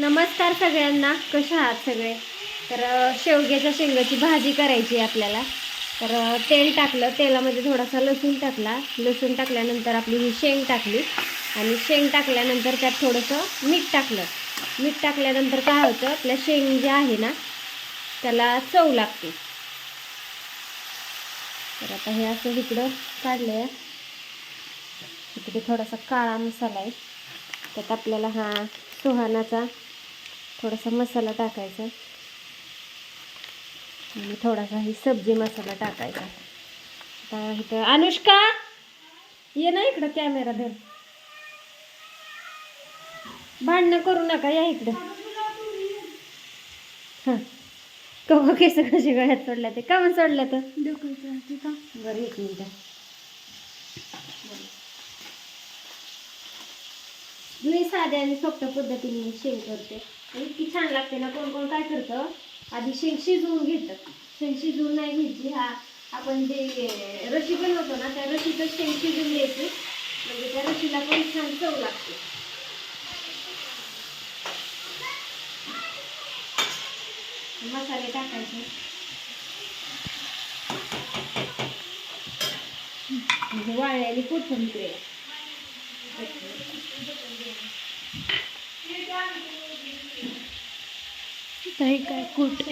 नमस्कार सगळ्यांना. कशा आहात सगळे? तर शेवग्याच्या शेंगाची भाजी करायची आहे आपल्याला. तर तेल टाकलं. तेलामध्ये थोडासा लसूण टाकला. लसूण टाकल्यानंतर आपली ही शेंग टाकली. आणि शेंग टाकल्यानंतर त्यात थोडंसं मीठ टाकलं. मीठ टाकल्यानंतर काय होतं? आपल्या शेंग जे आहे ना त्याला चव लागते. तर आता हे असं इकडं काढलं आहे इकडे थोडासा काळा मसाला आहे. त्यात आपल्याला हा सुहानाचा थोडासा मसाला टाकायचा. आणि थोडासा ही सब्जी मसाला टाकायचा. आता इथं अनुष्का ये ना इकडं कॅमेरा धर. भांडणं करू नका या इकडं. हां. कवा केस कशी गळ्यात सोडल्या ते? का म्हणून सोडल्या तर? बरं एक मिनिट. मी साध्या आणि सोप्या पद्धतीने शेव करते. इतकी छान लागते ना कोण कोण काय करतं? आधी शेंग शिजवून घेतं शेंग शिजवून नाही घ्यायची. हा आपण जे रशी बनवतो ना त्या रशीचं शेंग शिजवून घ्यायची. म्हणजे त्या रशीला पण छान चव लागते. मसाले टाकायचे. म्हणजे वाळलेली कोथिंबीर. नाही काही काय कुठ?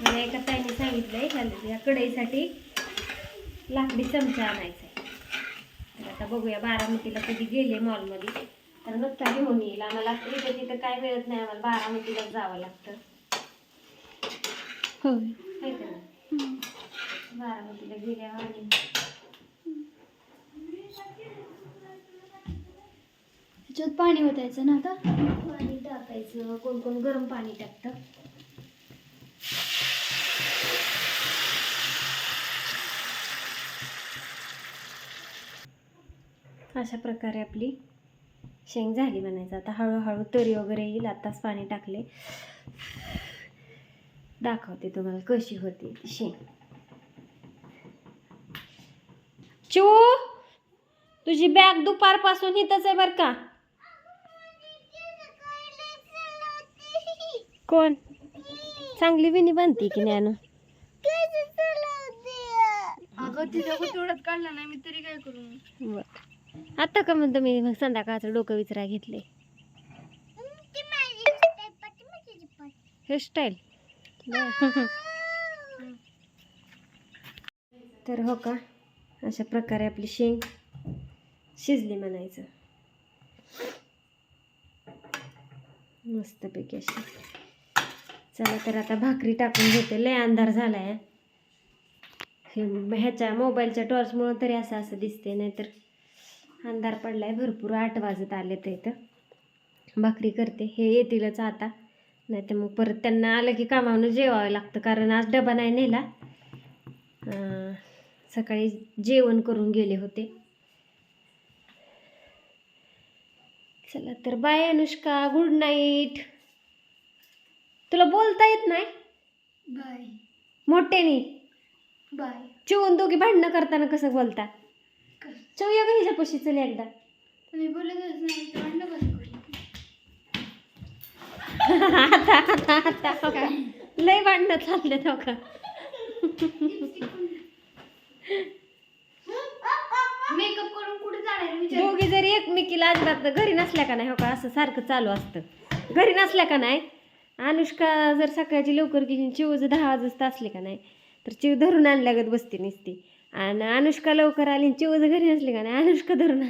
मला एका ताईने सांगितलंय खाली या कढईसाठी लाकडी चमचा आणायचा आहे. आता बघूया बारामतीला कधी गेले मॉलमध्ये तर नक्का घेऊन येईल. आम्हाला इथं तिथं काय मिळत नाही. आम्हाला बारामतीलाच जावं लागतं. होय? बारामतीला गेल्यावर आणि त्याच्यात पाणी ओतायचं ना आता? पाणी टाकायचं. कोण कोण गरम पाणी टाकतं. अशा प्रकारे आपली शेंग झाली म्हणायचं. आता हळूहळू तरी वगैरे येईल. आताच पाणी टाकले. दाखवते तुम्हाला कशी होती शेंग. चू तुझी बॅग दुपारपासून इथंच आहे बरं का. कोण? चांगली विणी बनते की ज्ञान अगं तिला तेवढ्यात काढला नाही मी तरी काय करू? बर. आता का म्हणतो मी मग संध्याकाळचं डोकं विचरा घेतले हेअरस्टाईल तर हो का? अशा प्रकारे आपली शेंग शिजली म्हणायचं. मस्तपैकी अशी. चला तर आता भाकरी टाकून घेते. लय अंधार झालाय. हे ह्याच्या मोबाईलच्या टॉर्चमुळं तरी असं असं दिसते नाहीतर अंधार पडलाय भरपूर आठ वाजत आले तर इथं. भाकरी करते हे येतीलच आता. नाही तर मग परत त्यांना आलं की कामावून जेवावं लागतं कारण आज डबा नाही नेला. सकाळी जेवण करून गेले होते. चला तर बाय अनुष्का गुड नाईट तुला बोलता येत नाही? बाय. मोठ्याने. बाय. चिवून दोघी भांडणं करताना कसं बोलता? चौया का हिच्यापाशी चल एकदा? तुम्ही बोलतच नाही तर म्हणलं आता आता आता. हो का? लय भांडणं चालले हो का मेकअप करून कुठे जाणार विचार? दोघी जरी एकमेकीला अजिबात घरी नसल्या का नाही हो का? असं सारखं चालू असतं. घरी नसल्या का नाही? अनुष्का जर सकाळची लवकर गेली चिव जर दहा वाजता असली का नाही तर चिव धरून आणल्यागत बसते नुसती. आणि अनुष्का लवकर आली आणि चिव जर घरी नसली का नाही? अनुष्का धरून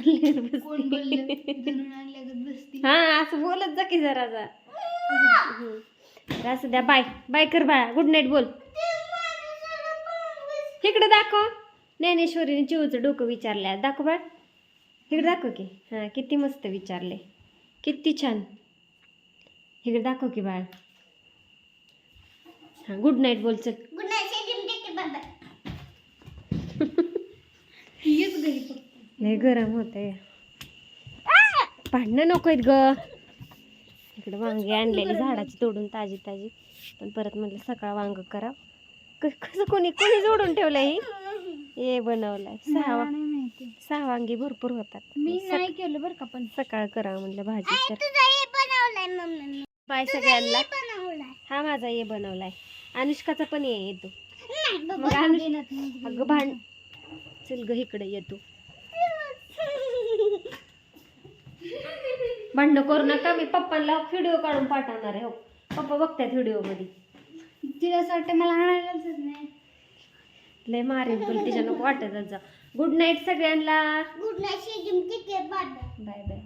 बसती. हा असं बोलत जा की जरा जा असं द्या बाय. बाय कर बाळा. गुड नाईट बोल. इकडे दाखव. ज्ञानेश्वरीने चिवचं डोकं विचारलं दाखव बाळ. इकडे दाखव की. हां किती मस्त विचारले. किती छान. इकडे दाखव की बाळ. हां गुड नाईट बोल चल लय गरम होतंय. भांडणं नको आहेत ग. इकडे वांगी आणलेली झाडाची तोडून ताजी ताजी. पण परत म्हटलं सकाळ वांग करा. कसं कोणी कोणी जोडून ठेवलंय ही? हे बनवलंय. सहा सहा वांगी भरपूर होतात. मी नाही केलं बरं का पण. सकाळ करा म्हणलं भाजी तर. बनवलाय मम्मी. बाय सगळ्यांना. हा माझा ये बनवलाय. अनुष्काचा पण ये येतो. मग अगं भांड चल ग इकडे येतो भांडणं करू नका मी पप्पांना व्हिडिओ काढून पाठवणार आहे हो. पप्पा बघतात व्हिडिओमध्ये. तिच्यासाठी मला आणायलाच नाही. लय मारेन तुला तिच्या नको वाटत जा. गुड नाईट सगळ्यांना. Good night bye. बाय